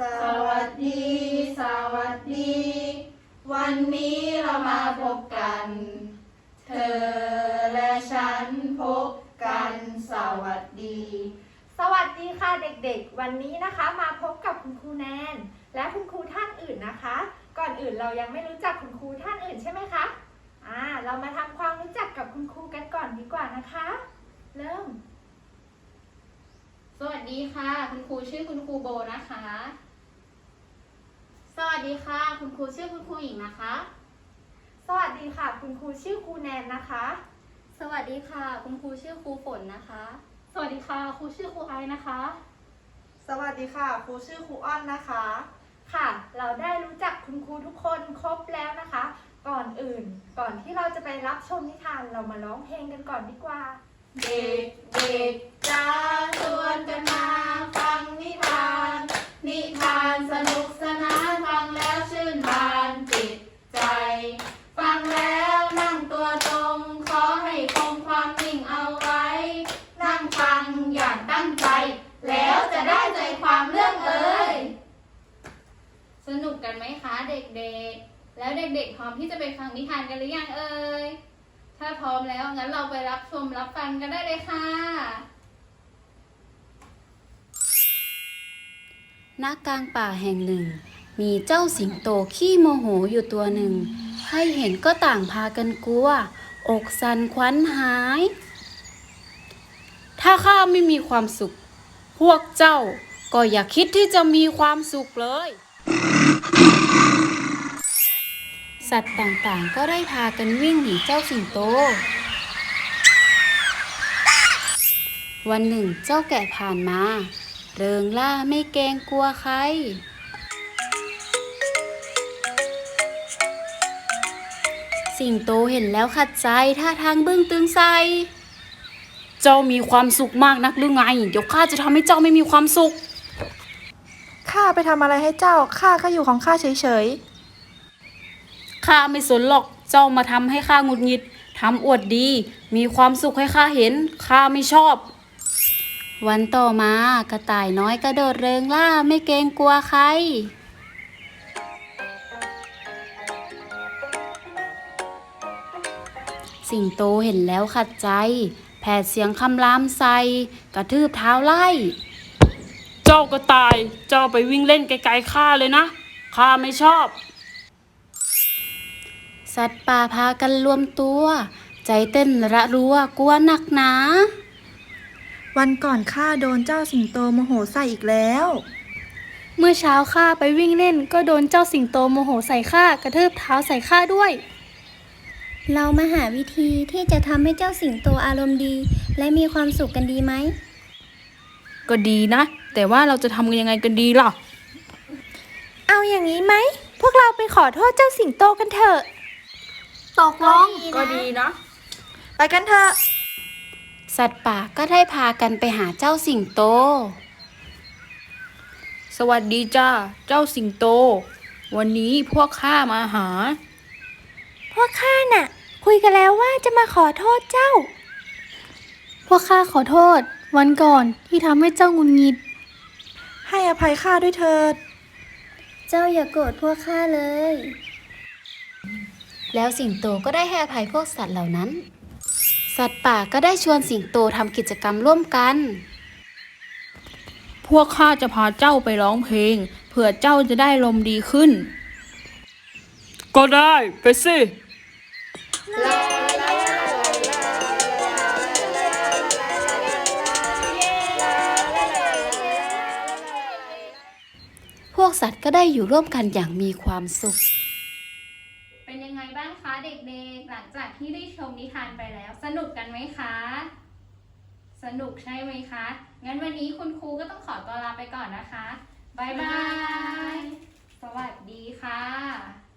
สวัสดี สวัสดี วันนี้เรามาพบกัน เธอและฉันพบกันสวัสดี สวัสดีค่ะเด็กๆ วันนี้นะคะมาพบกับคุณครูแนน และคุณครูท่านอื่นนะคะ ก่อนอื่นเรายังไม่รู้จักคุณครูท่านอื่นใช่ไหมคะอ่าเรามาทำความรู้จักกับคุณครูกันก่อนดีกว่านะคะ เริ่ม สวัสดีค่ะ คุณครูชื่อคุณครูโบนะคะส วัสดีค่ะ คุณครูชื่อคุณครูหญิงนะคะ สวัสดีค่ะ คุณครูชื่อครูแนนนะคะ สวัสดีค่ะ คุณครูชื่อครูฝนนะคะ สวัสดีค่ะครูชื่อครูไอนะคะ สวัสดีค่ะ ครูชื่อครูอ้อนนะคะ ค่ะ เราได้รู้จักคุณครูทุกคนครบแล้วนะคะ ก่อนอื่น ก่อนที่เราจะไปรับชมนิทานเรามาร้องเพลงกันก่อนดีกว่า เด็กเด็กจ้าชวนกันมาฟังนิทานนิทานสนุกสนานฟังแล้วชื่นบานจิตใจ ฟังแล้วนั่งตัวตรง ขอให้คงความนิ่งเอาไว้ นั่งฟังอย่างตั้งใจ แล้วจะได้ใจความเรื่องเอ่ย สนุ กันไหมคะเด็กๆ แล้วเด็กๆ พร้อมที่จะไปฟังนิทานกันหรือยังเอ่ย ถ้าพร้อมแล้วงั้นเราไปรับชมรับฟังกันได้เลยค่ะ ณ กลางป่าแห่งหนึ่ง มีเจ้าสิงโตขี้โมโหอยู่ตัวหนึ่ง ใครเห็นก็ต่างพากันกลัว อกสันขวัญหาย ถ้าข้าไม่มีความสุข พวกเจ้าก็อย่าคิดที่จะมีความสุขเลย สัตว์ต่างๆ ก็ได้พากันวิ่งหนีเจ้าสิงโต วันหนึ่งเจ้าแกะผ่านมา เริงล่าไม่เกรงกลัวใคร สิงโตเห็นแล้วขัดใจท่าทางบึ้งตึงใสเจ้ามีความสุขมากนักหรือไง เดี๋ยวข้าจะทำให้เจ้าไม่มีความสุข ข้าไปทำอะไรให้เจ้า ข้าก็อยู่ของข้าเฉย ข้าไม่สนหรอกเจ้ามาทำให้ข้าหงุดหงิดทำอวดดี มีความสุขให้ข้าเห็น ข้าไม่ชอบ วันต่อมากระต่ายน้อยกระโดดเริงล่าไม่เกรงกลัวใคร สิงโตเห็นแล้วขัดใจ แผดเสียงคำรามใส่ กระทืบเท้าไล่ เจ้ากระต่าย เจ้าไปวิ่งเล่นไกลๆข้าเลยนะ ข้าไม่ชอบ สัตว์ป่าพากันรวมตัว ใจเต้นระรัวกลัวหนักหนาๆวันก่อนข้าโดนเจ้าสิงโตโมโหใส่อีกแล้ว เมื่อเช้าข้าไปวิ่งเล่น ก็โดนเจ้าสิงโตโมโหใส่ข้ากระทืบเท้าใส่ข้าด้วย เรามาหาวิธีที่จะทำให้เจ้าสิงโตอารมณ์ดี และมีความสุขกันดีไหม ก็ดีนะ แต่ว่าเราจะทำกันยังไงกันดีล่ะ เอาอย่างนี้ไหม พวกเราไปขอโทษเจ้าสิงโตกันเถอะ ตกลง ก็ดีนะไปกันเถอะ สัตว์ป่าก็ได้พากันไปหาเจ้าสิงโต สวัสดีจ้า เจ้าสิงโต วันนี้พวกข้ามาหา พวกข้าน่ะ คุยกันแล้วว่าจะมาขอโทษเจ้า พวกข้าขอโทษ วันก่อนที่ทำให้เจ้าหงุนงิด ให้อภัยข้าด้วยเถิด เจ้าอย่าโกรธพวกข้าเลย แล้วสิงโตก็ได้ให้อภัยพวกสัตว์เหล่านั้น สัตว์ป่าก็ได้ชวนสิงโตทำกิจกรรมร่วมกัน พวกข้าจะพาเจ้าไปร้องเพลง เผื่อเจ้าจะได้ลมณ์ดีขึ้น ก็ได้ไปสิ พวกสัตว์ก็ได้อยู่ร่วมกันอย่างมีความสุข เด็กๆ หลังจากที่ได้ชมนิทานไปแล้ว สนุกกันไหมคะ สนุกใช่ไหมคะ งั้นวันนี้คุณครูก็ต้องขอตัวลาไปก่อนนะคะ บ๊ายบาย สวัสดีค่ะ